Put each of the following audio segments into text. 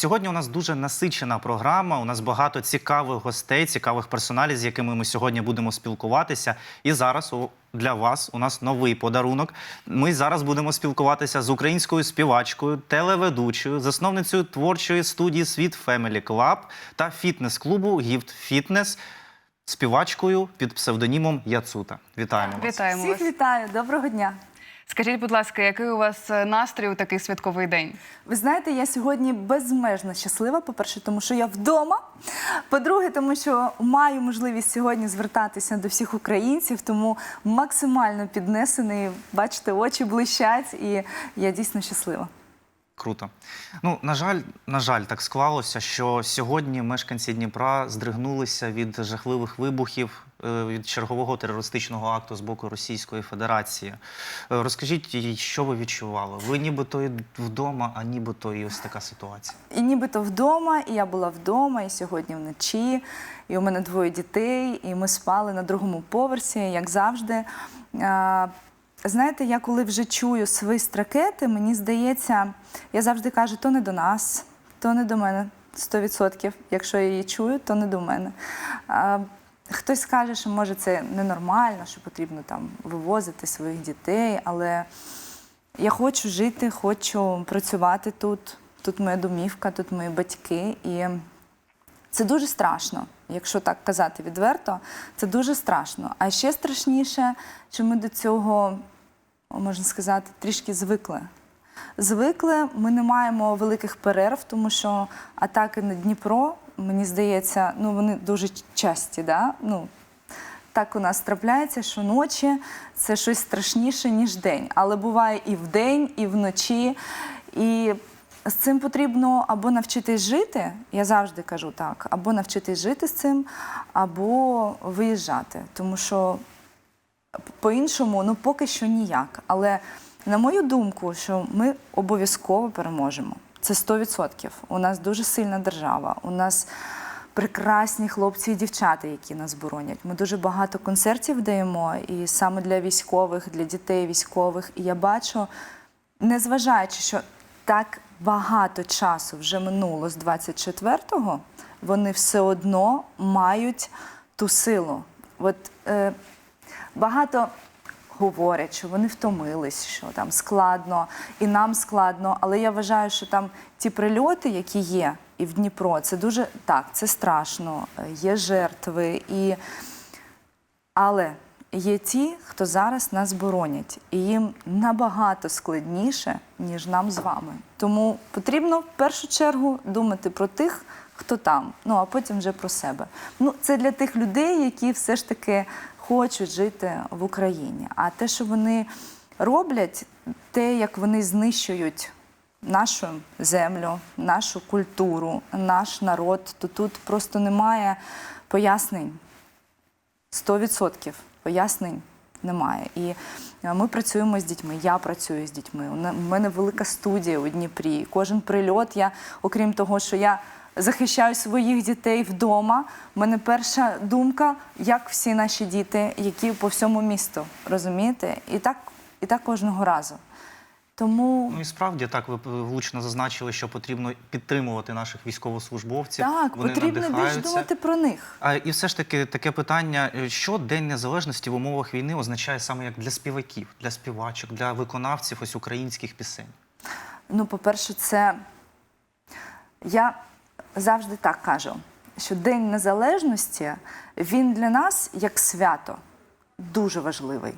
Сьогодні у нас дуже насичена програма. У нас багато цікавих гостей, цікавих персоналів, з якими ми сьогодні будемо спілкуватися. І зараз у- для вас у нас новий подарунок. Ми зараз будемо спілкуватися з українською співачкою, телеведучою, засновницею творчої студії Світ Family Club та фітнес-клубу Гіфт Фітнес, співачкою під псевдонімом Яцута. Вітаємо вас. Вітаємо Всіх вас. вітаю, доброго дня. Скажіть, будь ласка, який у вас е, настрій у такий святковий день? Ви знаєте, я сьогодні безмежно щаслива. По-перше, тому що я вдома. По-друге, тому що маю можливість сьогодні звертатися до всіх українців, тому максимально піднесений. Бачите, очі блищать, і я дійсно щаслива. Круто. Ну, на жаль, на жаль, так склалося, що сьогодні мешканці Дніпра здригнулися від жахливих вибухів е, від чергового терористичного акту з боку Російської Федерації. Е, Розкажіть, що ви відчували? Ви нібито і вдома, а нібито і ось така ситуація. І нібито вдома, і я була вдома, і сьогодні вночі, і у мене двоє дітей, і ми спали на другому поверсі, як завжди. Знаєте, я коли вже чую свист ракети, мені здається, я завжди кажу, то не до нас, то не до мене 100%. Якщо я її чую, то не до мене. А, Хтось скаже, що може це ненормально, що потрібно там вивозити своїх дітей, але я хочу жити, хочу працювати тут. Тут моя домівка, тут мої батьки. І це дуже страшно, якщо так казати відверто, це дуже страшно. А ще страшніше, що ми до цього, можна сказати, трішки звикли. Звикли, ми не маємо великих перерв, тому що атаки на Дніпро, мені здається, ну вони дуже часті. Да? Ну, так у нас трапляється, що ночі це щось страшніше, ніж день. Але буває і вдень, і вночі. І з цим потрібно або навчитись жити, я завжди кажу так, або навчитись жити з цим, або виїжджати. Тому що по-іншому, ну поки що ніяк. Але на мою думку, що ми обов'язково переможемо. Це 100%. У нас дуже сильна держава. У нас прекрасні хлопці і дівчата, які нас боронять. Ми дуже багато концертів даємо, і саме для військових, для дітей військових. І я бачу, незважаючи, що так багато часу вже минуло з 24-го, вони все одно мають ту силу. От е, багато говорять, що вони втомились, що там складно, і нам складно. Але я вважаю, що там ті прильоти, які є, і в Дніпро, це дуже так, це страшно, е, є жертви. І... Але є ті, хто зараз нас боронять, і їм набагато складніше, ніж нам з вами. Тому потрібно в першу чергу думати про тих, хто там, ну а потім вже про себе. Ну, це для тих людей, які все ж таки хочуть жити в Україні. А те, що вони роблять, те, як вони знищують нашу землю, нашу культуру, наш народ, то тут просто немає пояснень. 100% пояснень немає. І е, ми працюємо з дітьми. Я працюю з дітьми. У мене велика студія у Дніпрі. Кожен прильот, я, окрім того, що я захищаю своїх дітей вдома. У мене перша думка, як всі наші діти, які по всьому місту, розумієте? І так, і так кожного разу. Тому Ну і справді так ви влучно зазначили, що потрібно підтримувати наших військовослужбовців. так, Вони потрібно більш думати про них. А і все ж таки таке питання: е, що День Незалежності в умовах війни означає саме як для співаків, для співачок, для виконавців ось українських пісень? Ну, по-перше, це я завжди так кажу, що День Незалежності він для нас як свято дуже важливий.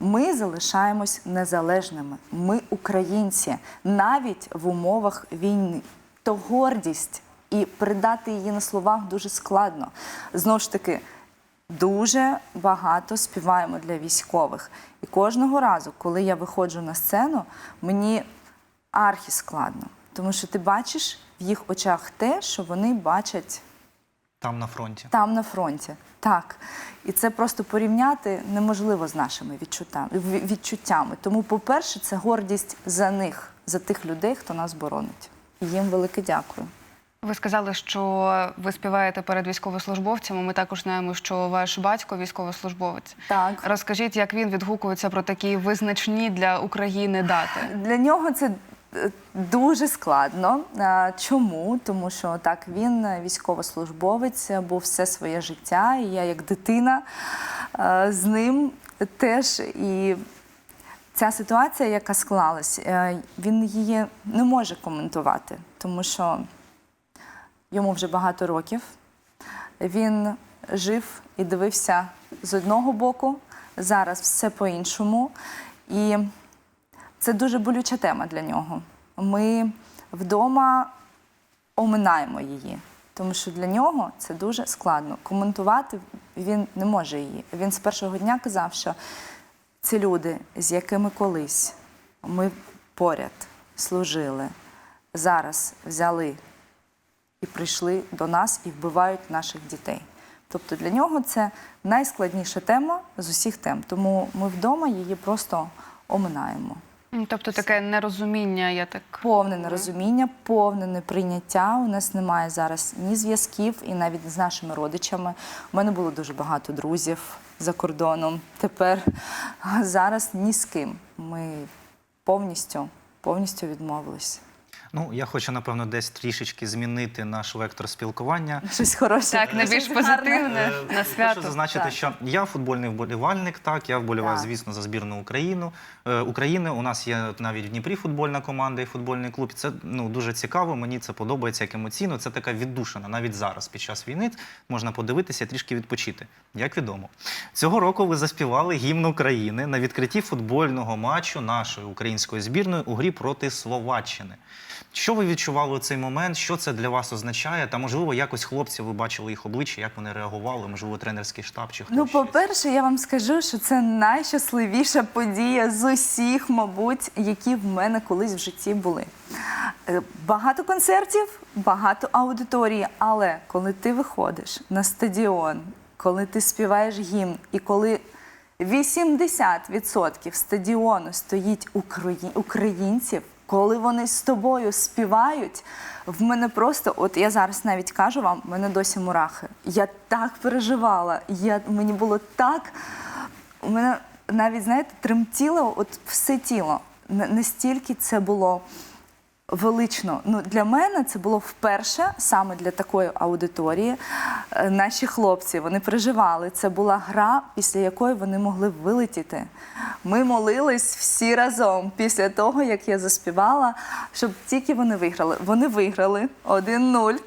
Ми залишаємось незалежними. Ми українці, навіть в умовах війни. То гордість і передати її на словах дуже складно. Знову ж таки, дуже багато співаємо для військових. І кожного разу, коли я виходжу на сцену, мені архі складно. Тому що ти бачиш в їх очах те, що вони бачать Там на фронті. там на фронті. Так. І це просто порівняти неможливо з нашими відчуттями. відчуттями. Тому, по-перше, це гордість за них, за тих людей, хто нас боронить. І їм велике дякую. Ви сказали, що ви співаєте перед військовослужбовцями. Ми також знаємо, що ваш батько військовослужбовець. Так. Розкажіть, як він відгукується про такі визначні для України дати? Для нього це дуже складно. Чому? Тому що так він військовослужбовець, був все своє життя, і я як дитина з ним теж. І ця ситуація, яка склалась, е, він її не може коментувати, тому що йому вже багато років. Він жив і дивився з одного боку, зараз все по-іншому. І це дуже болюча тема для нього. Ми вдома оминаємо її, тому що для нього це дуже складно. Коментувати він не може її. Він з першого дня казав, що ці люди, з якими колись ми поряд служили, зараз взяли і прийшли до нас і вбивають наших дітей. Тобто для нього це найскладніша тема з усіх тем. Тому ми вдома її просто оминаємо. Тобто таке нерозуміння, я так Повне нерозуміння, повне неприйняття. У нас немає зараз ні зв'язків, і навіть з нашими родичами. У мене було дуже багато друзів за кордоном. Тепер зараз ні з ким. Ми повністю, повністю відмовились. Ну, я хочу, напевно, десь трішечки змінити наш вектор спілкування. Щось хороше. так не більш позитивне Е, на свято. Хочу зазначити, Так. що я футбольний вболівальник. Так, я вболіваю, Так. звісно, за збірну Україну. Е, України. У нас є навіть в Дніпрі футбольна команда і футбольний клуб. Це ну дуже цікаво. Мені це подобається як емоційно. Це така віддушина. Навіть зараз, під час війни, можна подивитися, і трішки відпочити. Як відомо, цього року ви заспівали гімн України на відкритті футбольного матчу нашої української збірної у грі проти Словаччини. Що ви відчували у цей момент? Що це для вас означає? Та можливо, якось хлопці ви бачили їх обличчя, як вони реагували? Можливо, тренерський штаб чи хтось Ну, по-перше, я вам скажу, що це найщасливіша подія з усіх, мабуть, які в мене колись в житті були. Е, Багато концертів, багато аудиторії, але коли ти виходиш на стадіон, коли ти співаєш гімн, і коли 80% стадіону стоїть украї- українців, коли вони з тобою співають, в мене просто, от я зараз навіть кажу вам, в мене досі мурахи. Я так переживала, я, мені було так. У мене навіть, знаєте, тремтіло от все тіло. Настільки це було велично. Ну, для мене це було вперше саме для такої аудиторії. Е, Наші хлопці вони переживали. Це була гра, після якої вони могли вилетіти. Ми молились всі разом після того, як я заспівала, щоб тільки вони виграли. Вони виграли 1-0.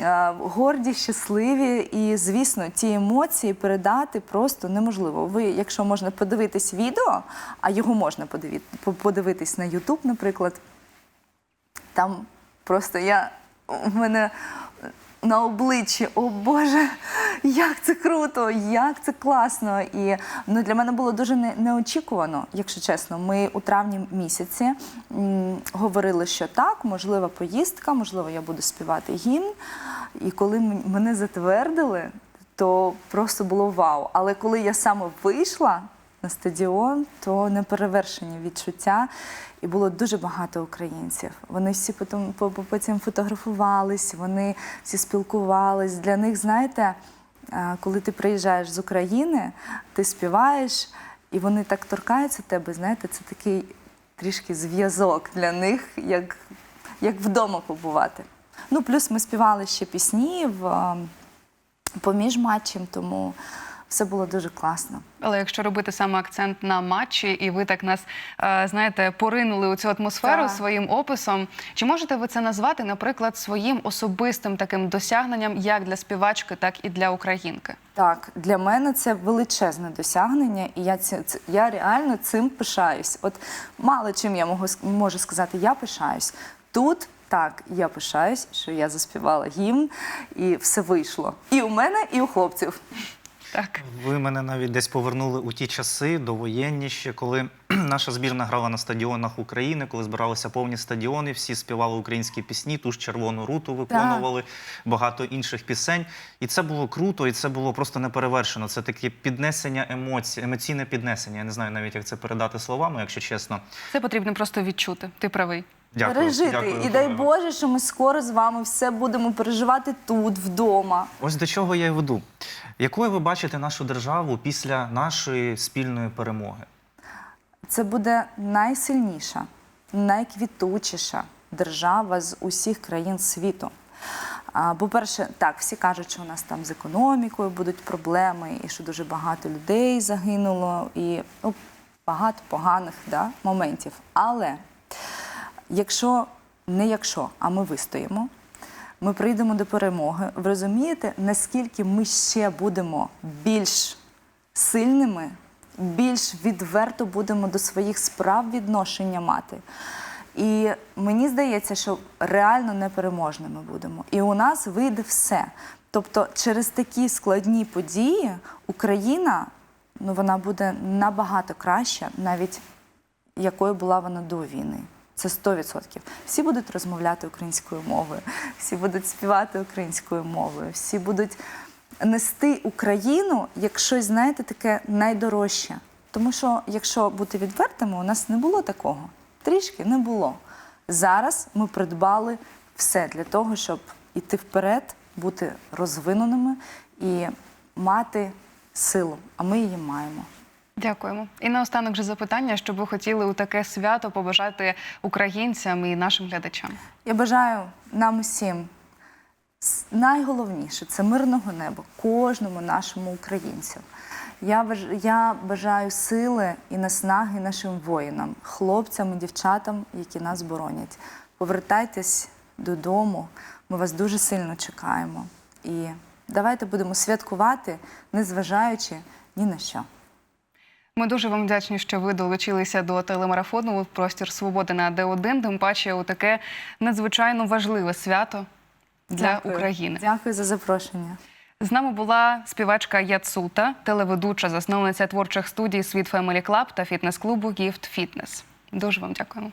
Е, Горді, щасливі, і звісно, ті емоції передати просто неможливо. Ви, якщо можна подивитись відео, а його можна подивитись на YouTube, наприклад, там просто я у мене на обличчі, о Боже, як це круто, як це класно. І ну, для мене було дуже не, неочікувано, якщо чесно. Ми у травні місяці м, говорили, що так, можлива поїздка, можливо, я буду співати гімн. І коли мене затвердили, то просто було вау. Але коли я саме вийшла на стадіон, то неперевершені відчуття. І було дуже багато українців. Вони всі потім, по- по- потім фотографувались, вони всі спілкувались. Для них, знаєте, е, коли ти приїжджаєш з України, ти співаєш, і вони так торкаються тебе, знаєте, це такий трішки зв'язок для них, як, як вдома побувати. Ну, плюс ми співали ще пісні в, е, поміж матчем, тому все було дуже класно. Але якщо робити саме акцент на матчі, і ви так нас е, знаєте, поринули у цю атмосферу Так. своїм описом, чи можете ви це назвати, наприклад, своїм особистим таким досягненням як для співачки, так і для українки? Так, для мене це величезне досягнення, і я ці, я реально цим пишаюсь. От мало чим я можу, можу сказати, я пишаюсь. Тут так, я пишаюсь, що я заспівала гімн, і все вийшло. І у мене, і у хлопців. Так. Ви мене навіть десь повернули у ті часи довоєнні ще, коли наша збірна грала на стадіонах України, коли збиралися повні стадіони, всі співали українські пісні, ту ж червону руту виконували, багато інших пісень. І це було круто, і це було просто неперевершено. Це таке піднесення емоцій, емоційне піднесення. Я не знаю навіть, як це передати словами, якщо чесно. Це потрібно просто відчути. Ти правий. Дякую. Пережити. дякую, і дай Боже, що ми скоро з вами все будемо переживати тут, вдома. Ось до чого я й веду. Якою ви бачите нашу державу після нашої спільної перемоги? Це буде найсильніша, найквітучіша держава з усіх країн світу. А, По-перше, так, всі кажуть, що у нас там з економікою будуть проблеми, і що дуже багато людей загинуло, і ну, багато поганих да, моментів. Але якщо не якщо, а ми вистоїмо, ми прийдемо до перемоги. Ви розумієте, наскільки ми ще будемо більш сильними, більш відверто будемо до своїх справ відношення мати. І мені здається, що реально непереможними будемо. І у нас вийде все. Тобто, через такі складні події Україна ну, вона буде набагато краща, навіть якою була вона до війни. Це 100%. Всі будуть розмовляти українською мовою, всі будуть співати українською мовою, всі будуть нести Україну як щось, знаєте, таке найдорожче. Тому що, якщо бути відвертими, у нас не було такого. Трішки не було. Зараз ми придбали все для того, щоб іти вперед, бути розвиненими і мати силу. А ми її маємо. Дякуємо. І наостанок же запитання, що ви хотіли у таке свято побажати українцям і нашим глядачам. Я бажаю нам усім найголовніше це мирного неба кожному нашому українцю. Я, я бажаю сили і наснаги нашим воїнам, хлопцям і дівчатам, які нас боронять. Повертайтесь додому. Ми вас дуже сильно чекаємо. І давайте будемо святкувати, незважаючи ні на що. Ми дуже вам вдячні, що ви долучилися до телемарафону простір свободи на Д1, тим паче у таке надзвичайно важливе свято для Дякую. України. Дякую за запрошення. З нами була співачка Яцута, телеведуча, засновниця творчих студій Світ Family Club та фітнес-клубу Gift Fitness. Дуже вам дякуємо.